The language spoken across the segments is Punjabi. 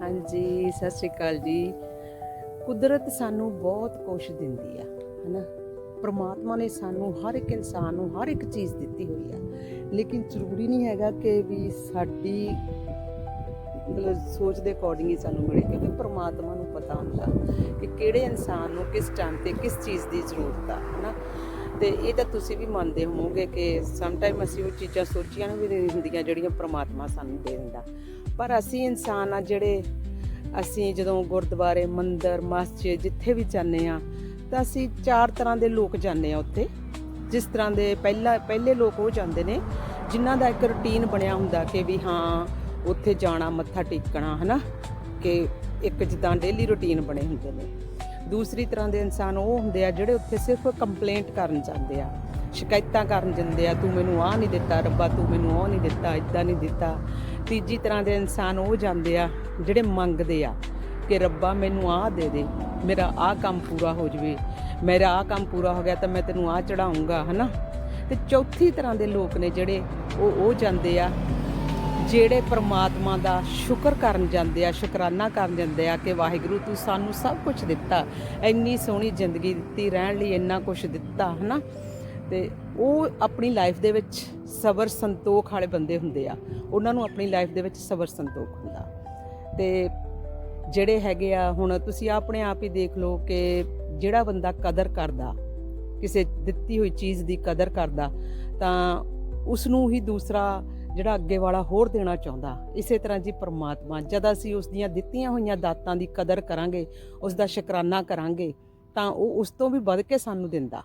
ਹਾਂਜੀ, ਸਤਿ ਸ਼੍ਰੀ ਅਕਾਲ ਜੀ। ਕੁਦਰਤ ਸਾਨੂੰ ਬਹੁਤ ਕੁਝ ਦਿੰਦੀ ਆ, ਹਨਾ? ਪਰਮਾਤਮਾ ਨੇ ਸਾਨੂੰ ਹਰ ਇੱਕ ਇਨਸਾਨ ਨੂੰ ਹਰ ਇੱਕ ਚੀਜ਼ ਦਿੱਤੀ ਹੋਈ ਆ। ਲੇਕਿਨ ਜ਼ਰੂਰੀ ਨਹੀਂ ਹੈਗਾ ਕਿ ਵੀ ਸਾਡੀ, ਮਤਲਬ ਸੋਚ ਦੇ ਅਕੋਰਡਿੰਗ ਹੀ ਸਾਨੂੰ ਮਿਲੇ, ਕਿਉਂਕਿ ਪਰਮਾਤਮਾ ਨੂੰ ਪਤਾ ਹੁੰਦਾ ਕਿ ਕਿਹੜੇ ਇਨਸਾਨ ਨੂੰ ਕਿਸ ਟਾਈਮ ਤੇ ਕਿਸ ਚੀਜ਼ ਦੀ ਜ਼ਰੂਰਤ ਆ, ਹਨਾ? ਤੇ ਇਹ ਤਾਂ ਤੁਸੀਂ ਵੀ ਮੰਨਦੇ ਹੋਵੋਗੇ ਕਿ ਸਮ ਟਾਈਮ ਅਸੀਂ ਉਹ ਚੀਜ਼ਾਂ ਸੋਚੀਆਂ ਨੂੰ ਵੀ ਨਹੀਂ ਹੁੰਦੀਆਂ ਜਿਹੜੀਆਂ ਪਰਮਾਤਮਾ ਸਾਨੂੰ ਦੇ ਦਿੰਦਾ। ਪਰ ਅਸੀਂ ਇਨਸਾਨ ਆ ਜਿਹੜੇ ਅਸੀਂ ਜਦੋਂ ਗੁਰਦੁਆਰੇ, ਮੰਦਿਰ, ਮਸਜਿਦ ਜਿੱਥੇ ਵੀ ਜਾਂਦੇ ਆ, ਤਾਂ ਅਸੀਂ ਚਾਰ ਤਰ੍ਹਾਂ ਦੇ ਲੋਕ ਜਾਂਦੇ ਆ ਉੱਥੇ। ਜਿਸ ਤਰ੍ਹਾਂ ਦੇ ਪਹਿਲਾ, ਪਹਿਲੇ ਲੋਕ ਉਹ ਜਾਂਦੇ ਨੇ, ਜਿਨ੍ਹਾਂ ਦਾ ਇੱਕ ਰੁਟੀਨ ਬਣਿਆ ਹੁੰਦਾ ਕਿ ਵੀ ਹਾਂ, ਉੱਥੇ ਜਾਣਾ, ਮੱਥਾ ਟੇਕਣਾ, ਹਨਾ? ਕਿ ਇੱਕ ਜਿੱਦਾਂ ਡੇਲੀ ਰੁਟੀਨ ਬਣੇ ਹੁੰਦੇ ਨੇ। ਦੂਸਰੀ ਤਰ੍ਹਾਂ ਦੇ ਇਨਸਾਨ ਉਹ ਹੁੰਦੇ ਆ ਜਿਹੜੇ ਉੱਥੇ ਸਿਰਫ ਕੰਪਲੇਂਟ ਕਰਨ ਜਾਂਦੇ ਆ। ਸ਼ਿਕਾਇਤਾਂ ਕਰਨ ਜਾਂਦੇ ਆ, ਤੂੰ ਮੈਨੂੰ ਆਹ ਨਹੀਂ ਦਿੱਤਾ, ਰੱਬਾ, ਤੂੰ ਮੈਨੂੰ ਉਹ ਨਹੀਂ ਦਿੱਤਾ ਇਦਾਂ ਨਹੀਂ ਦਿੱਤਾ। ਤੀਜੀ ਤਰ੍ਹਾਂ ਦੇ ਇਨਸਾਨ ਉਹ ਜਾਂਦੇ ਆ ਜਿਹੜੇ ਮੰਗਦੇ ਆ ਕਿ ਰੱਬਾ ਮੈਨੂੰ ਆਹ ਦੇ ਦੇ, ਮੇਰਾ ਆਹ ਕੰਮ ਪੂਰਾ ਹੋ ਜਵੇ। ਮੇਰਾ ਆਹ ਕੰਮ ਪੂਰਾ ਹੋ ਗਿਆ ਤਾਂ ਮੈਂ ਤੈਨੂੰ ਆਹ ਚੜਾਉਂਗਾ ਹਨਾ? ਤੇ ਚੌਥੀ ਤਰ੍ਹਾਂ ਦੇ ਲੋਕ ਨੇ ਜਿਹੜੇ ਉਹ ਉਹ ਜਾਂਦੇ ਆ, ਜਿਹੜੇ ਪ੍ਰਮਾਤਮਾ ਦਾ ਸ਼ੁਕਰ ਕਰਨ ਜਾਂਦੇ ਆ, ਸ਼ੁਕਰਾਨਾ ਕਰਨ ਜਾਂਦੇ ਆ ਕਿ ਵਾਹਿਗੁਰੂ ਤੂੰ ਸਾਨੂੰ ਸਭ ਕੁਝ ਦਿੱਤਾ, ਇੰਨੀ ਸੋਹਣੀ ਜ਼ਿੰਦਗੀ ਦਿੱਤੀ, ਰਹਿਣ ਲਈ ਇੰਨਾ ਕੁਝ ਦਿੱਤਾ, ਹਨਾ? ਤੇ ਉਹ ਆਪਣੀ ਲਾਈਫ ਦੇ ਵਿੱਚ ਸਬਰ ਸੰਤੋਖ ਵਾਲੇ ਬੰਦੇ ਹੁੰਦੇ ਆ। ਉਹਨਾਂ ਨੂੰ ਆਪਣੀ ਲਾਈਫ ਦੇ ਵਿੱਚ ਸਬਰ ਸੰਤੋਖ ਹੁੰਦਾ। ਤੇ ਜਿਹੜੇ ਹੈਗੇ ਆ, ਹੁਣ ਤੁਸੀਂ ਆਪਣੇ ਆਪ ਹੀ ਦੇਖ ਲਓ ਕਿ ਜਿਹੜਾ ਬੰਦਾ ਕਦਰ ਕਰਦਾ, ਕਿਸੇ ਦਿੱਤੀ ਹੋਈ ਚੀਜ਼ ਦੀ ਕਦਰ ਕਰਦਾ, ਤਾਂ ਉਸ ਨੂੰ ਹੀ ਦੂਸਰਾ ਜਿਹੜਾ ਅੱਗੇ ਵਾਲਾ ਹੋਰ ਦੇਣਾ ਚਾਹੁੰਦਾ। ਇਸੇ ਤਰ੍ਹਾਂ ਜੀ ਪਰਮਾਤਮਾ, ਜਦ ਅਸੀਂ ਉਸ ਦੀਆਂ ਦਿੱਤੀਆਂ ਹੋਈਆਂ ਦਾਤਾਂ ਦੀ ਕਦਰ ਕਰਾਂਗੇ ਉਸ ਦਾ ਸ਼ੁਕਰਾਨਾ ਕਰਾਂਗੇ, ਤਾਂ ਉਹ ਉਸ ਤੋਂ ਵੀ ਵੱਧ ਕੇ ਸਾਨੂੰ ਦਿੰਦਾ।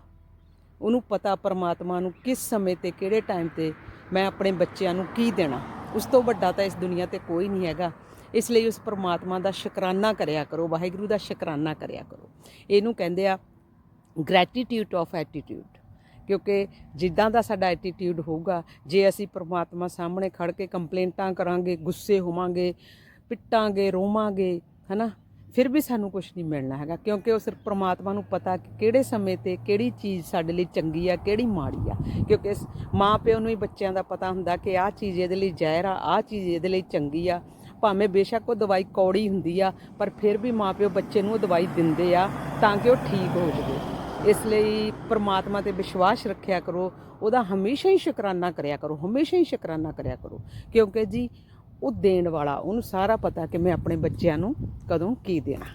ਉਹਨੂੰ ਪਤਾ ਪਰਮਾਤਮਾ ਨੂੰ ਕਿਸ ਸਮੇਂ ਤੇ, ਕਿਹੜੇ ਟਾਈਮ ਤੇ ਮੈਂ ਆਪਣੇ ਬੱਚਿਆਂ ਨੂੰ ਕੀ ਦੇਣਾ। ਉਸ ਤੋਂ ਵੱਡਾ ਤਾਂ ਇਸ ਦੁਨੀਆ ਤੇ ਕੋਈ ਨਹੀਂ ਹੈਗਾ। ਇਸ ਲਈ ਉਸ ਪਰਮਾਤਮਾ ਦਾ ਸ਼ੁਕਰਾਨਾ ਕਰਿਆ ਕਰੋ, ਵਾਹਿਗੁਰੂ ਦਾ ਸ਼ੁਕਰਾਨਾ ਕਰਿਆ ਕਰੋ। ਇਹਨੂੰ ਕਹਿੰਦੇ ਆ ਗ੍ਰੈਟੀਟਿਊਡ ਆਫ ਐਟੀਟਿਊਡ ਕਿਉਂਕਿ ਜਿੱਦਾਂ ਦਾ ਸਾਡਾ ਐਟੀਟਿਊਡ ਹੋਊਗਾ, ਜੇ ਅਸੀਂ ਪਰਮਾਤਮਾ ਸਾਹਮਣੇ ਖੜ ਕੇ ਕੰਪਲੇਂਟਾਂ ਕਰਾਂਗੇ, ਗੁੱਸੇ ਹੋਵਾਂਗੇ, ਪਿੱਟਾਂਗੇ, ਰੋਵਾਂਗੇ, ਹਨਾ? ਫਿਰ ਵੀ ਸਾਨੂੰ ਕੁਝ ਨਹੀਂ ਮਿਲਣਾ ਹੈਗਾ, ਕਿਉਂਕਿ ਉਹ ਸਿਰਫ ਪ੍ਰਮਾਤਮਾ ਨੂੰ ਪਤਾ ਕਿ ਕਿਹੜੇ ਸਮੇਂ ਤੇ ਕਿਹੜੀ ਚੀਜ਼ ਸਾਡੇ ਲਈ ਚੰਗੀ ਆ, ਕਿਹੜੀ ਮਾੜੀ ਆ। ਕਿਉਂਕਿ ਮਾਂ ਪਿਓ ਨੂੰ ਹੀ ਬੱਚਿਆਂ ਦਾ ਪਤਾ ਹੁੰਦਾ ਕਿ ਆਹ ਚੀਜ਼ ਇਹਦੇ ਲਈ ਜ਼ਹਿਰ ਆ, ਆਹ ਚੀਜ਼ ਇਹਦੇ ਲਈ ਚੰਗੀ ਆ। ਭਾਵੇਂ ਬੇਸ਼ੱਕ ਉਹ ਦਵਾਈ ਕੌੜੀ ਹੁੰਦੀ ਆ, ਪਰ ਫਿਰ ਵੀ ਮਾਂ ਪਿਓ ਬੱਚੇ ਨੂੰ ਉਹ ਦਵਾਈ ਦਿੰਦੇ ਆ ਤਾਂ ਕਿ ਉਹ ਠੀਕ ਹੋ ਜਾਵੇ। ਇਸ ਲਈ ਪ੍ਰਮਾਤਮਾ ਤੇ ਵਿਸ਼ਵਾਸ ਰੱਖਿਆ ਕਰੋ, ਉਹਦਾ ਹਮੇਸ਼ਾ ਹੀ ਸ਼ੁਕਰਾਨਾ ਕਰਿਆ ਕਰੋ, ਹਮੇਸ਼ਾ ਹੀ ਸ਼ੁਕਰਾਨਾ ਕਰਿਆ ਕਰੋ। ਕਿਉਂਕਿ ਜੀ ਉਹ ਦੇਣ ਵਾਲਾ ਉਹਨੂੰ ਸਾਰਾ ਪਤਾ ਕਿ ਮੈਂ ਆਪਣੇ ਬੱਚਿਆਂ ਨੂੰ ਕਦੋਂ ਕੀ ਦੇਣਾ।